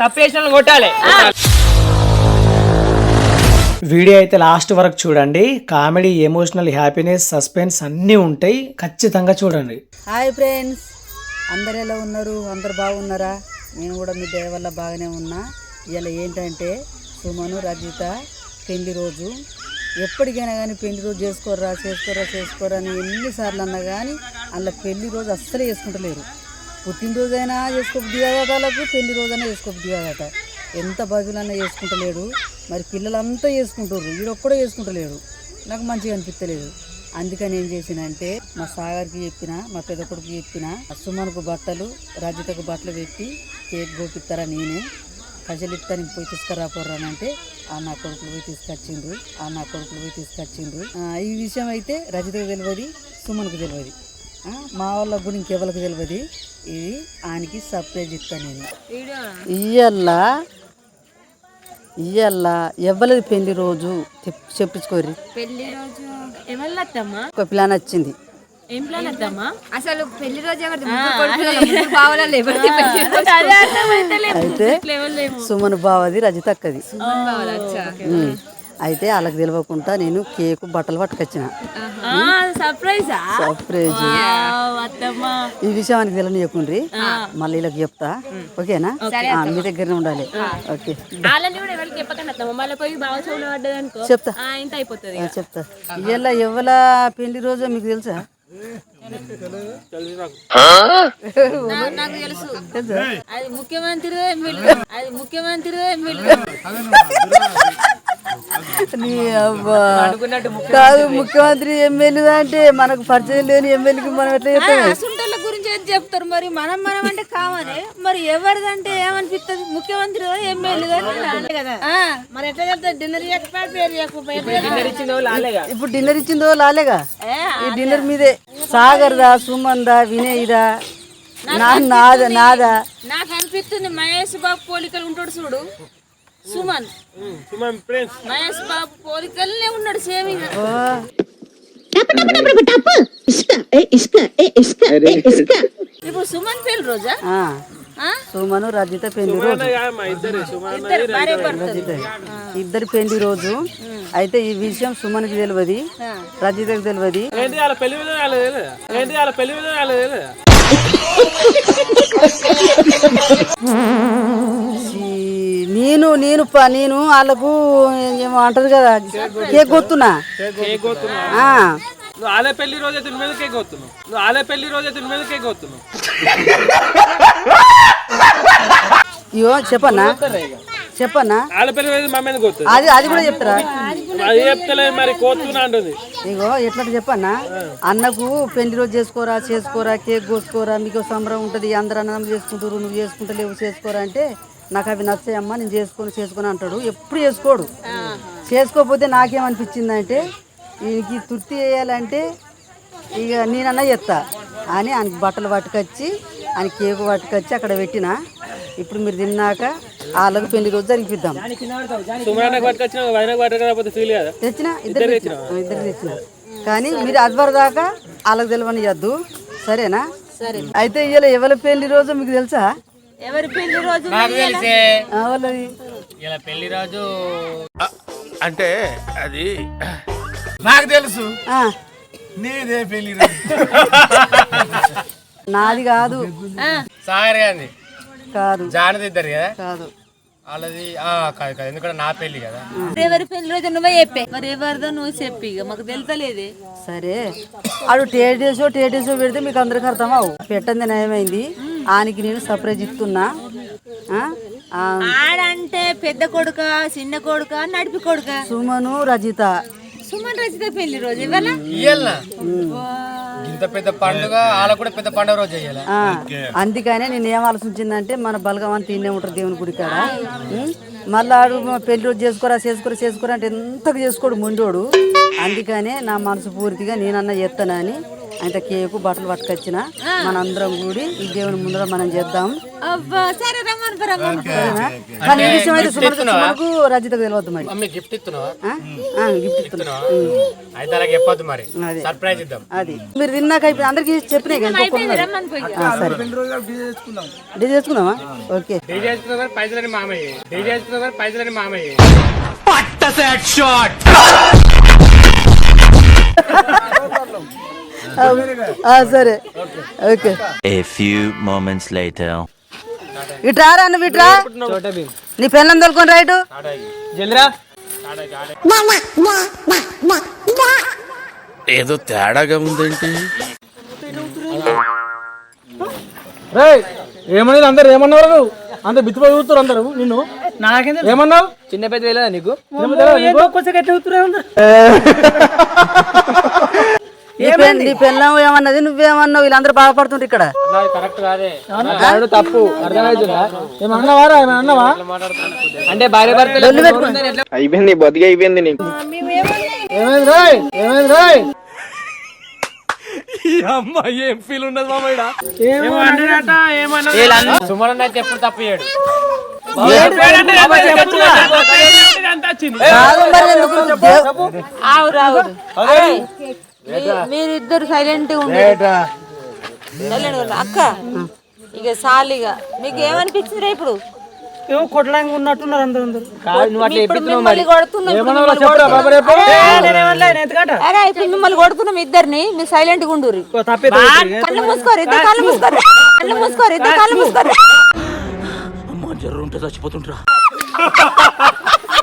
తప్పేసిన కొట్టాలి. వీడియో అయితే లాస్ట్ వరకు చూడండి. కామెడీ ఎమోషనల్ హ్యాపీనెస్ సస్పెన్స్ అన్నీ ఉంటాయి. ఖచ్చితంగా చూడండి. Hi friends. అందరు ఎలా ఉన్నారు? అందరు బాగున్నారా? నేను కూడా మీ దయ వల్ల బాగానే ఉన్నా. ఇలా ఏంటంటే సుమను రజిత పెళ్ళి రోజు. ఎప్పటికైనా కానీ పెళ్ళి రోజు చేసుకోరా చేసుకోరా చేసుకోరా అని ఎన్నిసార్లు అన్నా కానీ అలా పెళ్ళి రోజు అస్సలే చేసుకుంటలేరు. పుట్టినరోజైనా చేసుకోబుద్ది కాదట వాళ్ళకు పెళ్ళి రోజైనా చేసుకోబుద్ది కాదట ఎంత బదులన్నా చేసుకుంటలేడు. మరి పిల్లలంతా చేసుకుంటారు వీడొక్కడే చేసుకుంటలేడు. నాకు మంచిగా అనిపించలేదు అందుకని ఏం చేసినంటే మా సాగర్కి చెప్పిన మా పెద్ద కొడుకు చెప్పిన సుమన్కు బట్టలు రజితకు బట్టలు పెట్టి కేక్ గోపిస్తారా నేనే. ప్రజలు ఇస్తాను పోయి తీసుకురాపోర్రానంటే ఆ నా కొడుకులు పోయి తీసుకొచ్చిండ్రు. ఆ నా కొడుకులు పోయి తీసుకొచ్చిండ్రు. ఈ విషయం అయితే రజితకు తెలియదు సుమన్కు తెలియదు మా వాళ్ళకు కూడా ఇంకెవరికి తెలియదు ఇది ఆయనకి సర్ప్రైజ్ ఇస్తాను నేను. ఇయ్యల్లా? ఇయ్యల్లా? ఎవ్వలేదు పెళ్ళి రోజు? చెప్- చెప్పించుకోర్రి. పెళ్ళి రోజు ఎవరిద్దమ్మా ఒక ప్లాన్ వచ్చింది. ఏం ప్లాన్ అసలు పెళ్ళి రోజు ఎవరిది? అయితే సుమన్ బావది రజిత అక్కది ఉమ్. అయితే వాళ్ళకి తెలియకుండా నేను కేకు బట్టలు పట్టుకొచ్చిన. సర్ప్రైజా? సర్ప్రైజ్. అత్తమ్మా. ఈ విషయం ఆయనకి తెలియనియకుండ్రి మళ్ళీ వీళ్ళకి చెప్తా. ఓకేనా? ఆ, మీ దగ్గరనే ఉండాలి. ఓకే. చెప్తా. చెప్తా. ఇవాళ ఎవల పెళ్ళి రోజు మీకు తెలుసా? నాకు తెలుసు. అది ముఖ్యమంత్రి అది ముఖ్యమంత్రి కాదు ముఖ్యమంత్రి ఎమ్మెల్యే అంటే మనకు పరిచయం లేని ఎమ్మెల్యేకి మనం ఎట్లా చెప్తాం గురించి ఏది చెప్తారు మరి? మనం మనం అంటే కామనే. మరి ఎవరిదంటే ఏమనిపిస్తుంది ముఖ్యమంత్రి ఎమ్మెల్యే కదా. ఆ, మరి ఎట్లా చెప్తారు? డిన్నర్ చేయకపోయి పేరు చేయకపోయి ఇప్పుడు డిన్నర్ ఇచ్చిందో లాలేగా ఈ డిన్నర్ మీదే. సాగర్దా సుమన్దా వినయ్దా? నా నాదా నాదా? నాకు అనిపిస్తుంది మహేష్ బాబు పోలికలు ఉంటాడు చూడు. సుమన్. మహేష్ బాబు పోలికలనే ఉన్నాడు సేమ్ ఇక ఓ, ఇప్పుడు సుమన్ పెళ్ళి రోజా? ఆ? సుమను రజిత పెళ్ళి రోజు. ఇద్దరి పెళ్ళి రోజు. అయితే ఈ విషయం సుమన్కి తెలియదు రజితకు తెలియదు నేను నేను ప- నేను వాళ్ళకు ఏమో అంటారు కదా కేక్ కొత్తున్నా కేక్ కొడుతున్నావు. ఆ, నువ్వు వాళ్ళ పెళ్ళి రోజు అయితే మీద కేక్ కొడుతున్నావు నువ్వు వాళ్ళ పెళ్ళి రోజు అయితే మీద కేక్ చెప్పన్నా? చెప్పన్నా? మా మీద అది అది కూడా చెప్తారా? అది చెప్తలేదు మరి కోతున్నా అంటుంది. ఇగో ఎట్లా చెప్పన్నా? అన్నకు పెళ్ళి రోజు చేసుకోరా చేసుకోరా కేక్ కోసుకోరా మీకు సంబరం ఉంటుంది అందరు అన్నం చేసుకుంటారు నువ్వు చేసుకుంటలేవు చేసుకోరా అంటే నాకు అవి నచ్చాయమ్మా నేను చేసుకొని చేసుకొని అంటాడు. ఎప్పుడు చేసుకోడు. చేసుకోకపోతే నాకేమనిపించిందంటే ఈయనకి తృప్తి చేయాలంటే ఇక నేనన్నా చెప్తా అని ఆయనకి బట్టలు పట్టుకొచ్చి ఆయన కేకు పట్టుకొచ్చి అక్కడ పెట్టిన. ఇప్పుడు మీరు తిన్నాక వాళ్ళకి పెళ్ళి రోజు జరిపిద్దాం తెచ్చిన ఇద్దరు తెచ్చిన. ఇద్దరు తెచ్చిన. కానీ మీరు అద్వర్ దాకా వాళ్ళకి తెలియనియద్దు సరేనా? సరే. అయితే ఇవాళ ఎవరి పెళ్ళి రోజు మీకు తెలుసా? ఎవరి పెళ్ళి రోజు ఇలా పెళ్ళి రోజు. అంటే అది నాకు తెలుసు. ఆ, నీదే పెళ్ళి నాది కాదు. సాగర్ గాంధీ కాదు. జానది ఇద్దరు కదా? కాదు. వాళ్ళది ఆ, కాదు కాదు. ఎందుకంటే నా పెళ్ళి కదా. ఎవరి పెళ్ళి రోజు నువ్వే చెప్పే. మరి ఎవరిదో నువ్వు చెప్పి ఇక. మాకు తెలుతలేదే సరే. ఆడు టేటేసో టేటేసో పెడితే మీకు అందరికి అర్థం అవు పెట్టంది నయమైంది ఆయనకి నేను సర్ప్రైజ్ ఇస్తున్నా. ఆడంటే పెద్ద కొడుక చిన్న కొడుక నడిపి కొడుక. సుమను రజిత. సుమన్ రచిత పెళ్ళి రోజు ఇవాళ ఇంత పెద్ద పండుగ వాళ్ళకు కూడా పెద్ద పండుగ రోజు అందుకనే నేను ఏం ఆలోచించిందంటే మన బలగం తినే ఉంటారు దేవుని గుడి కాడ? మళ్ళా ఆడు మా పెళ్ళి రోజు చేసుకోరా చేసుకోరా చేసుకోరా అంటే ఎంతకు చేసుకోడు ముండోడు. అందుకనే నా మనసు పూర్తిగా నేనన్నా చేస్తానని అయితే కేకు బట్టలు పట్టుకొచ్చిన మనందరం కూడి ఈ దేవుని ముందర మనం చేద్దాం? కానీ ఈ విషయం అయితే రజితకు తెలియదు మరి గిఫ్ట్ ఇస్తున్నావా ఆ? ఆ, గిఫ్ట్ అదే. సర్ప్రైజ్ ఇద్దాం అది మీరు తిన్నాక అందరికి చెప్పినాయి సరే చేసుకుందామా ఓకే మరి సరే. Okay. A few moments later. ఇట్రా రా నువ్వు ఇట్రా నీ పెళ్ళం తోలుకొని రైటు జల్దిరా. ఏదో తేడాగా ఉందేంటి. రే ఏమనేది అందరు ఏమన్నారు అంత బిత్తిపోయి అందరు నిన్ను. నాకేంది ఏమన్నావు? చిన్న పెద్ద వెళ్ళదా నీకు? నీ పెళ్ళం ఏమన్నది? నువ్వేమన్నావు? వీళ్ళందరూ బాధపడుతుంటారు ఇక్కడ. కరెక్ట్ కాదే. తప్పు. అంటే భార్య భర్త అయిపోయింది బతికి అయిపోయింది నీకు. ఏమైంది రాయ్ ఏమైంది రాయ్ సుమన్ అయితే ఎప్పుడు తప్పు చేయడు. కాదు. మరి ఎందుకు? దేవ్- ఆవురు ఆవురు మీరిద్దరు సైలెంట్. అక్క ఇక సాలిగా. మీకు ఏమనిపించింది ఇప్పుడు? ఏమో కొట్టడానికి ఉన్నట్టున్నారు అందరు అందరు. నువ్వు అట్లా ఇప్పుడు మిమ్మల్ని కొడుతున్నాం. ఇద్దరిని. మీరు సైలెంట్గా తప్పే కళ్ళు మూసుకోరు ఇద్దరు కళ్ళు మూసుకోరు. కళ్ళు మూసుకోరు ఇద్దరు కళ్ళు మూసుకోరు. ఇగో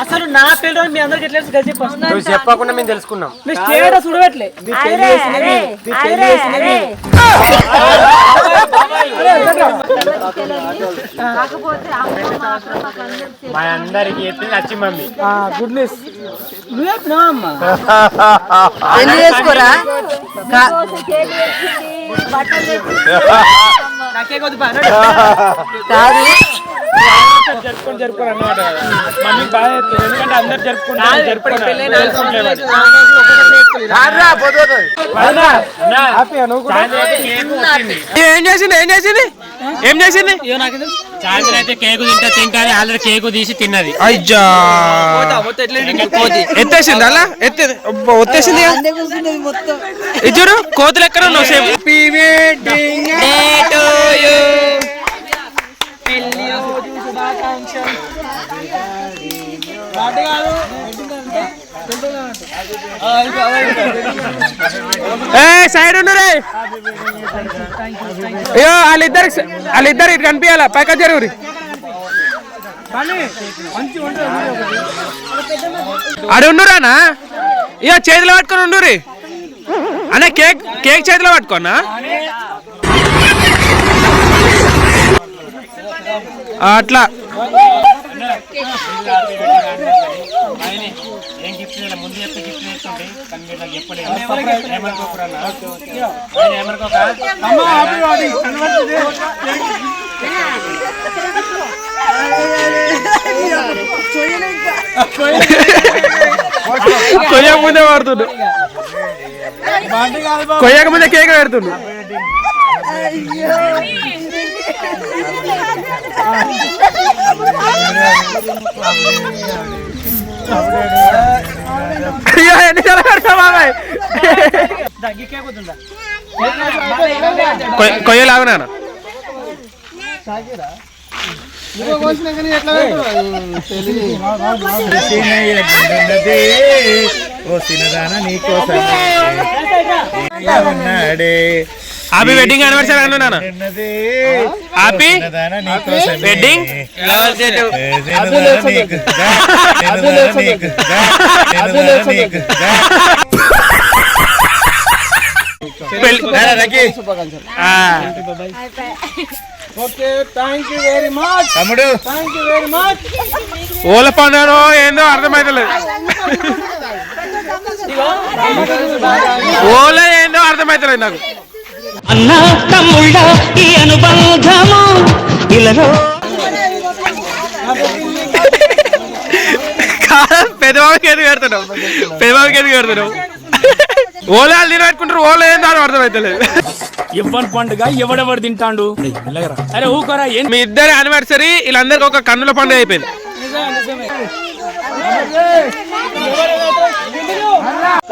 అసలు నా పేరు మీ అందరికి ఎట్లా కలిసి చెప్పండి నువ్వు చెప్పకుండా మేము తెలుసుకున్నాం. మీ స్టేటస్ చూడట్లే మీ పెళ్ళి చేసినవి, మీ పెళ్ళి చేసినవి. మా అందరికి చెప్పింది వచ్చి మమ్మీ. ఆ, గుడ్ న్యూస్ నువ్వు చెప్పినావా అమ్మా? పెళ్ళి చేసుకోరా? నాకే కొద్ది. కాదు. జరుపుకొని జరుపుకొని అన్నమాట మమ్మీ బాగా చెప్తుంది. ఎందుకంటే అందరు జరుపుకుంటారు ఏం చేసింది ఏం చేసింది? ఏం చేసింది. సాయంత్రం అయితే కేకు తింటా తింటా అని ఆల్రెడీ కేకు తీసి తిన్నది. అయ్యా. ఎత్తేసింది అలా? ఎత్తే ఒత్తేసింది అన్నీ కూర్చున్నది మొత్తం. ఇది చూడు కోతులు ఎక్కడ ఉన్నావు సేపు? ఏ సైడ్ ఉండు రే. అయ్యో వాళ్ళిద్దరు వాళ్ళిద్దరు ఇటు కనిపించాలా? పైక జరుగురి అడు ఉండురానా ఇక చేతిలో పట్టుకొని ఉండురి అనే కేక్ కేక్ చేతిలో పట్టుకోనా అట్లా. చెప్తే గిఫ్ట్ చేస్తుంటే కానీ మీరు నాకు చెప్పలేదు ఏమనుకోకురా ఏమనుకోక? కొయ్యక ముందే వాడుతుండు. కొయ్యక ముందే కేక్ పెడుతుండు. అయ్యో ఎన్నిసార్లు పెడతావు బాబాయ్ దగ్గికే కొయ్యలాగునా ఓ సినదాన నీకోసం ఉన్నాడే హ్యాపీ వెడ్డింగ్ యానివర్సరీ అన్నాను happy wedding okay thank you very much తమ్ముడు. థ్యాంక్ యూ వెరీ మచ్ ఓల పండుగ ఏందో అర్థమైతలేదు. ఓల ఏందో అర్థమైతలేదు నాకు. అన్న తమ్ముళ్ళ ఈ అనుబంధము? ఇలాలో. పెద్దబాబుకి ఎందుకు కడుతున్నావు పెద్దబాబుకి ఎందుకు కడుతున్నావు ఓలాలు తిని పెట్టుకుంటారు ఓలా ఏందో అని అర్థమైతలేదు. ఎవరి పండుగ ఎవడెవడు తింటాండు? అరే ఊకోరా ఏం మీ ఇద్దరి యానివర్సరీ వీళ్ళందరికీ ఒక కన్నుల పండుగ అయిపోయింది.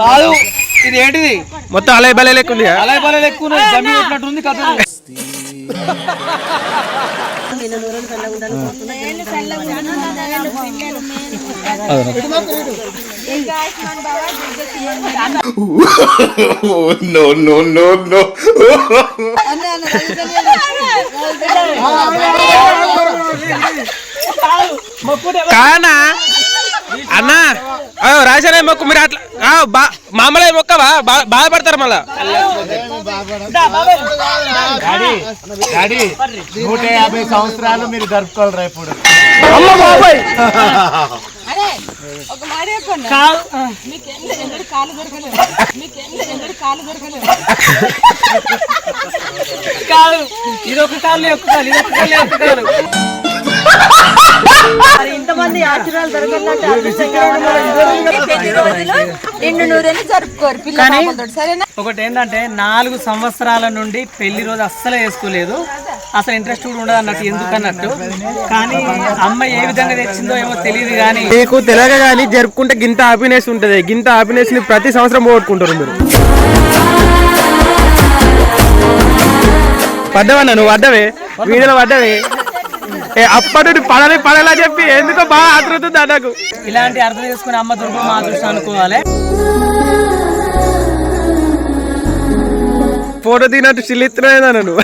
కాదు ఇది ఏంటిది మొత్తం అలై బలై లెక్క ఉంది అలా బల ఎక్కువ జమ్మి పెట్టినట్టుంది కథ. నో నో నో నో కానా? అన్నా? అయ్యో రాశానే మొక్కు మీరు అట్లా మామూలు మొక్కవా? బా- బాధపడతారు మళ్ళా. డాడీ నూట యాభై సంవత్సరాలు మీరు జరుపుకోవాలి కాలు కాలు దొరకలేదు. కాదు ఇది ఒక కాళ్ళు ఎక్కువ కాలు ఇది ఒక కాళ్ళు ఎక్కువ కాలు. ఇంతమంది నిన్ను నూరేళ్ళు జరుపుకోరు సరేనా? ఒకటి ఏంటంటే నాలుగు సంవత్సరాల నుండి పెళ్ళి రోజు అస్సలు వేసుకోలేదు. అసలు ఇంట్రెస్ట్ కూడా ఉండదు అన్నట్టు ఎందుకు అన్నట్టు కానీ అమ్మ ఏ విధంగా తెచ్చిందో ఏమో తెలియదు కానీ నీకు తెలియక కానీ జరుపుకుంటే గింత హ్యాపీనెస్ ఉంటది. గింత హ్యాపీనెస్ని ప్రతి సంవత్సరం పోగొట్టుకుంటారు మీరు. పడ్డవన్నా నువ్వు పడ్డవే. వీడియోలో పడ్డవే? అప్పటి నుండి పడని పడలా చెప్పి ఎందుకో బాగా ఆతృతుంది అన్నకు ఇలాంటి అర్థం చేసుకుని అమ్మ దొరకడం మా అదృష్టం అనుకోవాలి. ఫోటో తినట్టు చిల్లిస్తున్నాయి నువ్వు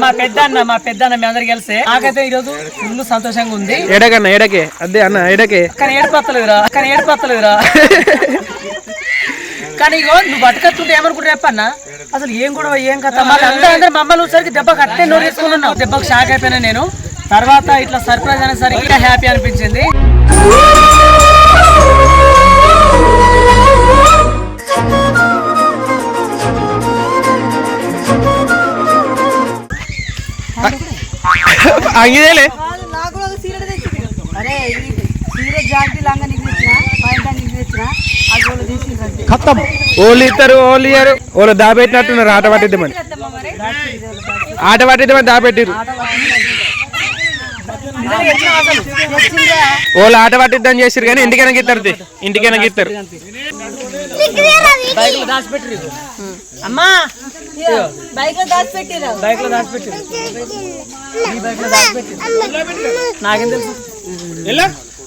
మా పెద్ద అన్న మా పెద్ద అన్న మీ అందరికి కలిసే. నాకైతే ఈరోజు ఫుల్ సంతోషంగా ఉంది. ఎడకన్నా ఎడకే అదే అన్న ఎడకే కానీ ఏడుపత్తలేదురా కానీ ఏడుపత్తలేదురా కానీ ఇగో నువ్వు బతకత్తుంటే ఏమనుకుంటే చెప్పన్నా? అసలు ఏం కూడా ఏం కథ? మళ్ళీ అందరూ అందరూ మమ్మల్ని వచ్చరికి దెబ్బ కట్టే నోరు ఉన్నావు దెబ్బకు షాక్ అయిపోయినా నేను. తర్వాత ఇట్లా సర్ప్రైజ్ అనేసరికి ఇంకా హ్యాపీ అనిపించింది. అంగిదేలే నాకు తెచ్చింది. అరే ఇది సీర జాకెట్ లాగా నీకు తెచ్చిన పాయింట్ నీకు తెచ్చిన అది వాళ్ళు తీసిండ్రంటే ఖతం. ఓళ్ళు ఇస్తారు ఓళ్ళు ఇయ్యారు ఓళ్ళు దాపెట్టినట్టున్నారు ఆట పట్టిద్దామని ఆట పట్టిద్దామని దాపెట్టిరు ఓళ్ళు ఆట పట్టిద్దని చేసిరు కానీ ఇంటికైనా గిస్తారు తీ. ఇంటికైనా గిస్తారు బైక్లో దాచిపెట్టి అమ్మా! బైక్లో దాచిపెట్టిరా బైక్లో దాచిపెట్టి ఈ బైక్లో దాచిపెట్టి నాకేం తెలుసు?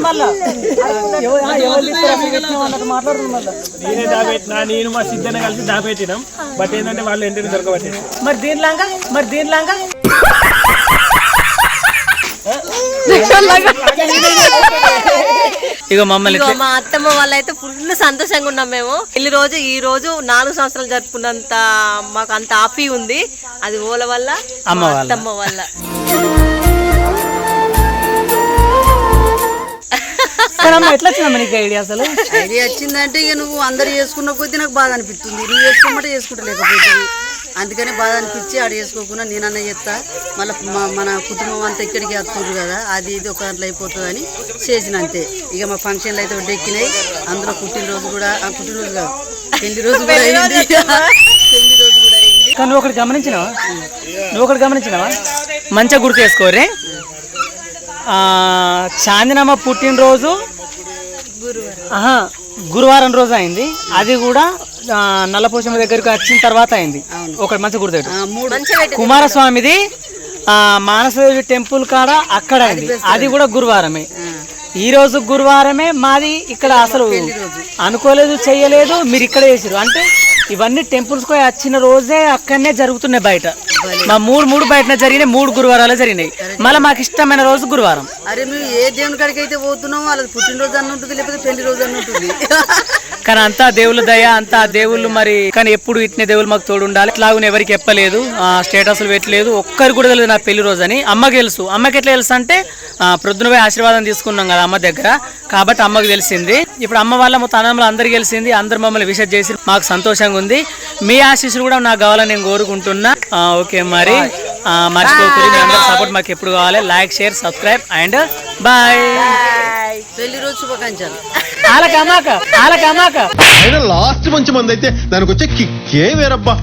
మళ్ళా నేనే దాపెట్టినా నేను మా సిద్ధన్న కలిసి దాపెట్టినాం బట్ ఏంటంటే వాళ్ళు ఎంటిని దొరకబట్టిన మరి దీనిలాగా మరి దీనిలాగా ఇక మమ్మల్ని మా అత్తమ్మ వాళ్ళైతే ఫుల్ సంతోషంగా ఉన్నాం మేము. పెళ్ళి రోజు ఈ రోజు నాలుగు సంవత్సరాలు జరుపుకున్నంత మాకు అంత హ్యాపీ ఉంది. అది ఓల వల్ల అమ్మ. అత్తమ్మ వల్ల. కానమ్మా, ఎట్లా వచ్చిందమ్మా నీకు ఐడియా అసలు? ఐడియా వచ్చిందంటే ఇక నువ్వు అందరు చేసుకున్న కొద్దీ నాకు బాధ అనిపిస్తుంది. నువ్వు చేసుకోమంటే చేసుకుంటలేకపోతుంది అందుకని బాధ అనిపించి ఆడ చేసుకోకుండా నేనన్నా చెప్తా. మళ్ళీ మన కుటుంబం అంతా ఇక్కడికి వస్తున్నారు కదా అది ఇది ఒక దాంట్లో అయిపోతుందని చేసిన అంతే. ఇక మా ఫంక్షన్లు అయితే వడ్డెక్కినాయి అందులో పుట్టినరోజు కూడా ఆ పుట్టినరోజు కాదు పెళ్ళి రోజు కూడా అయింది. పెళ్ళి రోజు కూడా అయింది. కానీ నువ్వు ఒకటి గమనించినావా? నువ్వు ఒకటి గమనించినావా? మంచిగా గుర్తు చేసుకోరే ఆ, చాందినమ్మ పుట్టినరోజు ఆహా, గురువారం రోజు అయింది. అది కూడా నల్లపోషమ్మ దగ్గరికి వచ్చిన తర్వాత అయింది. ఒకటి మంచి గుర్తు కుమారస్వామిది ఆ, మానసదేవి టెంపుల్ కాడ అక్కడ అయింది అది. కూడా గురువారమే. ఈ రోజు గురువారమే మాది ఇక్కడ అసలు అనుకోలేదు చెయ్యలేదు మీరు ఇక్కడ చేసారు అంటే ఇవన్నీ టెంపుల్స్కు వచ్చిన రోజే అక్కడనే జరుగుతున్నాయి బయట. మా మూడు మూడు బయటనే జరిగినాయి మూడు గురువారాలు జరిగినాయి. మళ్ళీ మాకు ఇష్టమైన రోజు గురువారం. అరే మేము ఏ దేవుని కాడికి అయితే పోతున్నామో వాళ్ళది పుట్టినరోజు అని ఉంటుంది లేకపోతే పెళ్ళి రోజు అని ఉంటుంది. కానీ అంతా దేవుళ్ళ దయ అంతా దేవుళ్ళు మరి కానీ ఎప్పుడు ఇట్నే దేవుళ్ళు మాకు తోడు ఉండాలి. ఇట్లాగున ఎవరికి చెప్పలేదు స్టేటస్లు పెట్టలేదు. ఒక్కరు కూడా తెలియదు నా పెళ్ళి రోజు అని. అమ్మకి తెలుసు అమ్మకి ఎట్లా తెలుసు అంటే ప్రొద్దున పోయి ఆశీర్వాదం తీసుకున్నాం కదా అమ్మ దగ్గర. కాబట్టి అమ్మకి తెలిసింది. ఇప్పుడు అమ్మ వాళ్ళ మొత్తం అన్నమ్మలు అందరికి తెలిసింది. అందరు మమ్మల్ని విషయం చేసి మాకు సంతోషంగా ఉంది. మీ ఆశీస్సులు కూడా నాకు కావాలని నేను కోరుకుంటున్నా. ఓకే మరి మర్చిపోకూడదు మీ అందరి సపోర్ట్ మాకు ఎప్పుడు కావాలి? Like share subscribe and bye పెళ్ళి రోజు శుభాకాంక్షలు. ఆలకమాక ఆలకమాక లాస్ట్ మంచి మంది అయితే దానికి వచ్చే కిక్కే వేరబ్బా.